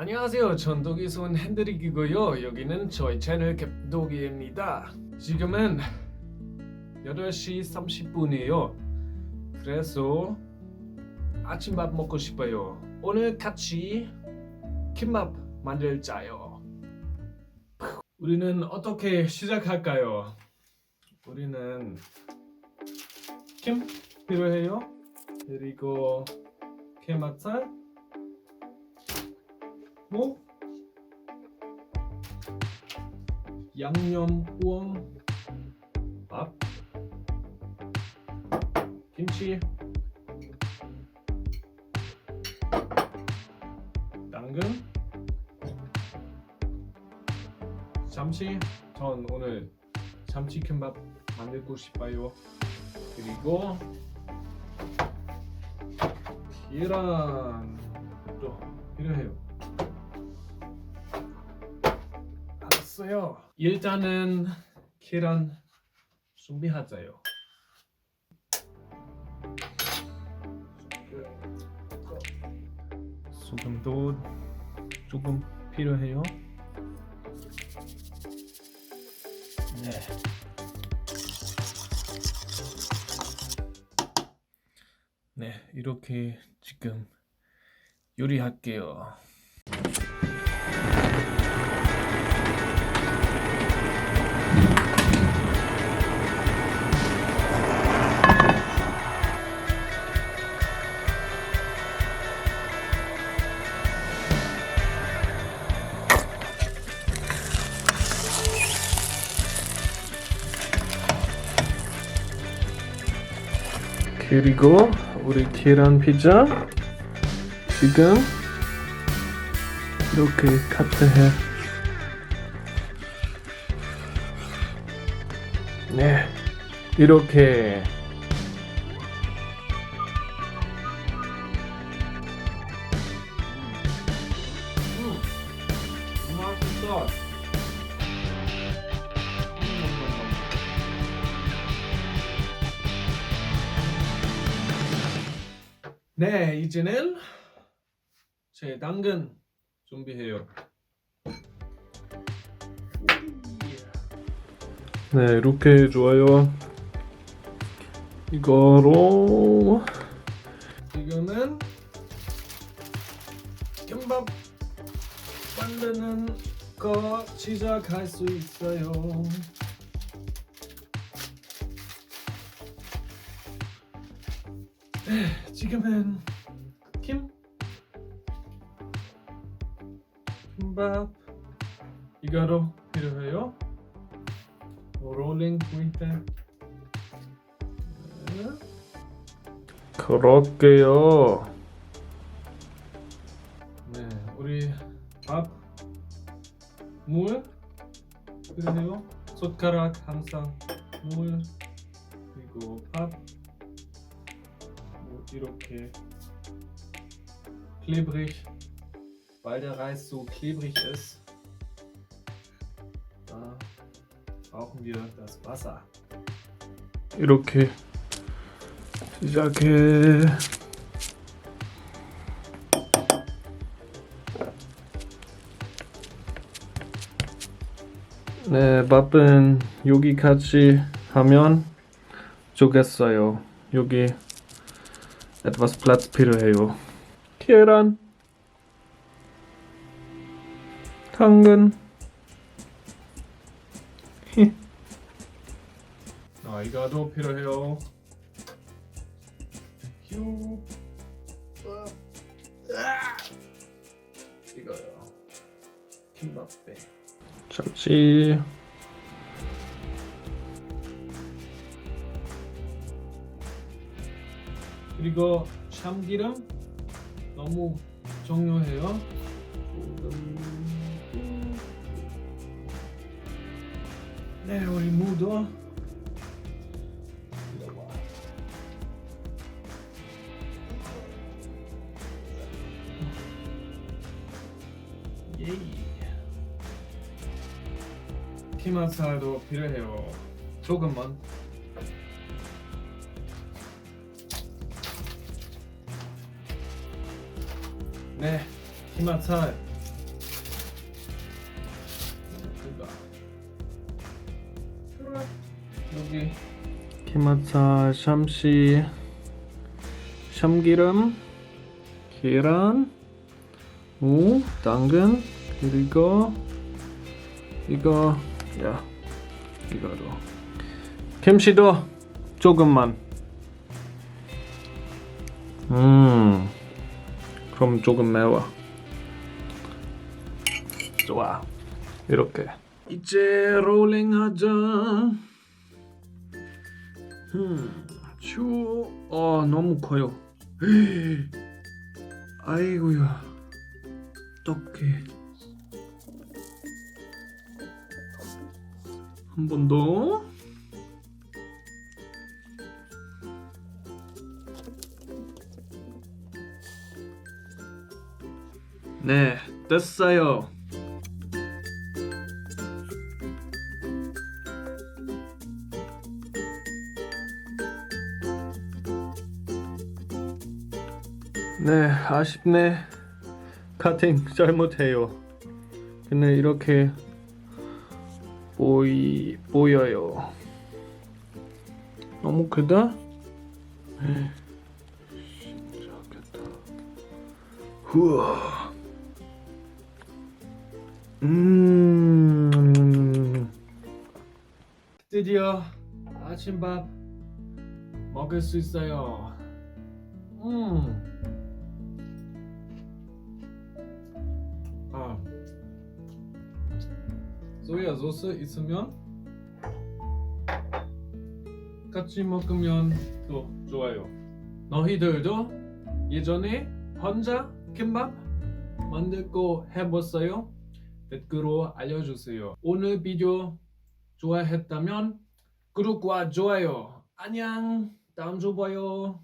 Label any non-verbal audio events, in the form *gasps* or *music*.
안녕하세요. 전독에서 온 핸드릭이고요. 여기는 저희 채널 캡독이입니다. 지금은 8시 30분이에요. 그래서 아침밥 먹고 싶어요. 오늘 같이 김밥 만들자요. 우리는 어떻게 시작할까요? 우리는 김 필요해요. 그리고 게맛살, 무, 양념 우엉, 밥, 김치, 당근, 잠시 전 오늘 참치 김밥 만들고 싶어요. 그리고 계란도 필요해요. 알았어요. 일단은 계란 준비하자요. 소금도 조금 필요해요. 네. 네, 이렇게 지금 요리할게요. 그리고 우리 계란 피자 지금 이렇게 카트해. 네, 이렇게 맛있어. 네, 이제는 제 당근 준비해요. 네, 이렇게 좋아요. 이거로 지금은 김밥 만드는 거 시작할 수 있어요. 네, 지금은 김 김밥 이거로 필요해요. 롤링 포인트. 네. 그럴게요. 네, 우리 밥, 물 필요해요. 숟가락 항상 물 그리고 밥. 뭐 이렇게 klebrig, weil der Reis so klebrig ist. Da brauchen wir das Wasser. 이렇게 시작해. 네, 밥은 여기 etwas Platz 필요해요. 계란, 당근. 아, 이거도 필요해요. 휴. 어. 으아. 이거요. 김밥배. 잠시. 그리고 참기름 너무 중요해요. 네, 우리 무도 예이. 피마살도 필요해요. 조금만. 네, 히마살. 여기. 키마차 샴시 샴기름 계란 우 당근 그리고 이거 야 이거도 김치도 조금만. 음. 그럼 조금 매워 좋아 이렇게 이제 롤링하자 음, 추, 어 너무 커요. *gasps* 아이고야, 어떡해. 한 번 더. 네, 됐어요. 네, 아쉽네. 카팅 잘못해요. 근데 이렇게 보이 보여요. 너무 크다? 진짜겠다. 우와. 음. 드디어 아침밥 먹을 수 있어요. 음. 아 소야 소스 있으면 같이 먹으면 또 좋아요. 너희들도 예전에 혼자 김밥 만들고 해봤어요? 댓글로 알려주세요. 오늘 비디오 좋아했다면 구독과 좋아요. 안녕. 다음 주 봐요.